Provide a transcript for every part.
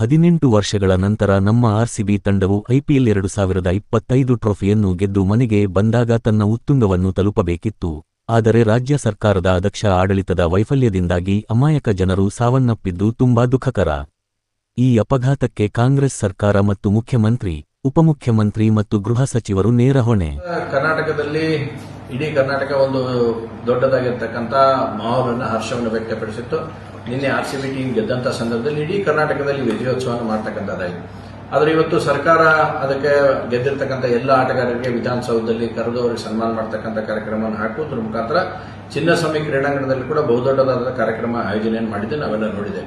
ಹದಿನೆಂಟು ವರ್ಷಗಳ ನಂತರ ನಮ್ಮ ಆರ್ಸಿಬಿ ತಂಡವು ಐಪಿಎಲ್ ಎರಡು ಸಾವಿರದ ಇಪ್ಪತ್ತೈದು ಟ್ರೋಫಿಯನ್ನು ಗೆದ್ದು ಮನೆಗೆ ಬಂದಾಗ ತನ್ನ ಉತ್ತುಂಗವನ್ನು ತಲುಪಬೇಕಿತ್ತು. ಆದರೆ ರಾಜ್ಯ ಸರ್ಕಾರದ ಅದಕ್ಷ ಆಡಳಿತದ ವೈಫಲ್ಯದಿಂದಾಗಿ ಅಮಾಯಕ ಜನರು ಸಾವನ್ನಪ್ಪಿದ್ದು ತುಂಬಾ ದುಃಖಕರ. ಈ ಅಪಘಾತಕ್ಕೆ ಕಾಂಗ್ರೆಸ್ ಸರ್ಕಾರ ಮತ್ತು ಮುಖ್ಯಮಂತ್ರಿ, ಉಪಮುಖ್ಯಮಂತ್ರಿ ಮತ್ತು ಗೃಹ ಸಚಿವರು ನೇರ ಹೊಣೆ. ಕರ್ನಾಟಕದಲ್ಲಿ ಇಡೀ ಕರ್ನಾಟಕ ಒಂದು ದೊಡ್ಡದಾಗಿರ್ತಕ್ಕಂಥ ಮಾಹೋಲನ್ನು ಹರ್ಷವನ್ನು ವ್ಯಕ್ತಪಡಿಸಿತ್ತು. ನಿನ್ನೆ ಆರ್ ಸಿ ಬಿ ಟೀಮ್ ಗೆದ್ದಂಥ ಸಂದರ್ಭದಲ್ಲಿ ಇಡೀ ಕರ್ನಾಟಕದಲ್ಲಿ ವಿಜಯೋತ್ಸವವನ್ನು ಮಾಡ್ತಕ್ಕಂಥದ್ದಾಯಿತು ಆದರೆ ಇವತ್ತು ಸರ್ಕಾರ ಅದಕ್ಕೆ ಗೆದ್ದಿರ್ತಕ್ಕಂಥ ಎಲ್ಲ ಆಟಗಾರರಿಗೆ ವಿಧಾನಸೌಧದಲ್ಲಿ ಕರೆದು ಅವರಿಗೆ ಸನ್ಮಾನ ಮಾಡ್ತಕ್ಕಂಥ ಕಾರ್ಯಕ್ರಮವನ್ನು ಹಾಕುವುದ್ರ ಮುಖಾಂತರ ಚಿನ್ನಸ್ವಾಮಿ ಕ್ರೀಡಾಂಗಣದಲ್ಲಿ ಕೂಡ ಬಹುದೊಡ್ಡದಾದ ಕಾರ್ಯಕ್ರಮ ಆಯೋಜನೆಯನ್ನು ಮಾಡಿದ್ದು ನಾವೆಲ್ಲ ನೋಡಿದೆ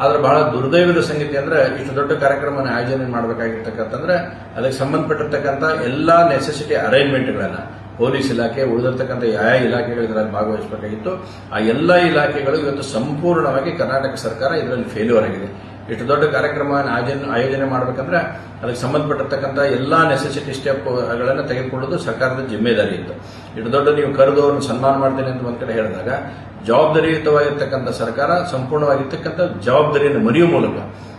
ಆದರೆ ಬಹಳ ದುರ್ದೈವದ ಸಂಗತಿ ಅಂದ್ರೆ ಇಷ್ಟು ದೊಡ್ಡ ಕಾರ್ಯಕ್ರಮನ ಆಯೋಜನೆ ಮಾಡಬೇಕಾಗಿರ್ತಕ್ಕಂಥಂದ್ರೆ ಅದಕ್ಕೆ ಸಂಬಂಧಪಟ್ಟಿರ್ತಕ್ಕಂಥ ಎಲ್ಲಾ ನೆಸೆಸಿಟಿ ಅರೇಂಜ್ಮೆಂಟ್ಗಳನ್ನ ಪೊಲೀಸ್ ಇಲಾಖೆ ಉಳಿದಿರ್ತಕ್ಕಂಥ ಯಾವ ಇಲಾಖೆಗಳು ಇದರಲ್ಲಿ ಭಾಗವಹಿಸಬೇಕಾಗಿತ್ತು ಆ ಎಲ್ಲ ಇಲಾಖೆಗಳು ಇವತ್ತು ಸಂಪೂರ್ಣವಾಗಿ ಕರ್ನಾಟಕ ಸರ್ಕಾರ ಇದರಲ್ಲಿ ಫೇಲ್ಯೂರ್ ಆಗಿದೆ. ಇಷ್ಟು ದೊಡ್ಡ ಕಾರ್ಯಕ್ರಮವನ್ನು ಆಯೋಜನೆ ಆಯೋಜನೆ ಮಾಡಬೇಕಂದ್ರೆ ಅದಕ್ಕೆ ಸಂಬಂಧಪಟ್ಟಿರ್ತಕ್ಕಂಥ ಎಲ್ಲ ನೆಸೆಸಿಟಿ ಸ್ಟೆಪ್ಗಳನ್ನು ತೆಗೆದುಕೊಳ್ಳೋದು ಸರ್ಕಾರದ ಜಿಮ್ಮೆದಾರಿ ಇತ್ತು. ಇಷ್ಟು ದೊಡ್ಡ ನೀವು ಕರೆದು ಸನ್ಮಾನ ಮಾಡ್ತೇನೆ ಅಂತ ಒಂದ್ ಕಡೆ ಹೇಳಿದಾಗ ಜವಾಬ್ದಾರಿಯುತವಾಗಿರ್ತಕ್ಕಂಥ ಸರ್ಕಾರ ಸಂಪೂರ್ಣವಾಗಿರ್ತಕ್ಕಂಥ ಜವಾಬ್ದಾರಿಯನ್ನು ಮರೆಯುವ ಮೂಲಕ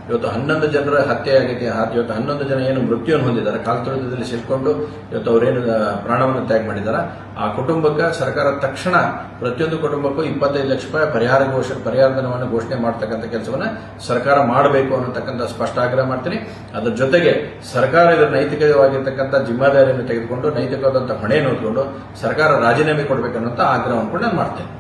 ಇವತ್ತು ಹನ್ನೊಂದು ಜನರ ಹತ್ಯೆ ಆಗಿದೆ ಇವತ್ತು ಹನ್ನೊಂದು ಜನ ಏನು ಮೃತ್ಯುವನ್ನು ಹೊಂದಿದ್ದಾರೆ. ಕಾಲ್ತುಳಿತದಲ್ಲಿ ಸಿಕ್ಕೊಂಡು ಇವತ್ತು ಅವರೇನು ಪ್ರಾಣವನ್ನು ತ್ಯಾಗ ಮಾಡಿದ್ದಾರೆ ಆ ಕುಟುಂಬಕ್ಕೆ ಸರ್ಕಾರ ತಕ್ಷಣ ಪ್ರತಿಯೊಂದು ಕುಟುಂಬಕ್ಕೂ ಇಪ್ಪತ್ತೈದು ಲಕ್ಷ ರೂಪಾಯಿ ಪರಿಹಾರ ಘೋಷಣೆ ಪರಿಹಾರ ಧನವನ್ನು ಘೋಷಣೆ ಮಾಡ್ತಕ್ಕಂಥ ಕೆಲಸವನ್ನ ಸರ್ಕಾರ ಮಾಡಬೇಕು ಅನ್ನತಕ್ಕಂಥ ಸ್ಪಷ್ಟ ಆಗ್ರಹ ಮಾಡ್ತೀನಿ. ಅದರ ಜೊತೆಗೆ ಸರ್ಕಾರ ಇದರ ನೈತಿಕವಾಗಿರ್ತಕ್ಕಂಥ ಜಿಮ್ಮೆದಾರಿಯನ್ನು ತೆಗೆದುಕೊಂಡು, ನೈತಿಕವಾದಂಥ ಹೊಣೆಯನ್ನು ಹೊತ್ಕೊಂಡು ಸರ್ಕಾರ ರಾಜೀನಾಮೆ ಕೊಡಬೇಕನ್ನುವಂಥ ಆಗ್ರಹವನ್ನು ಕೂಡ ನಾನು ಮಾಡ್ತೇನೆ.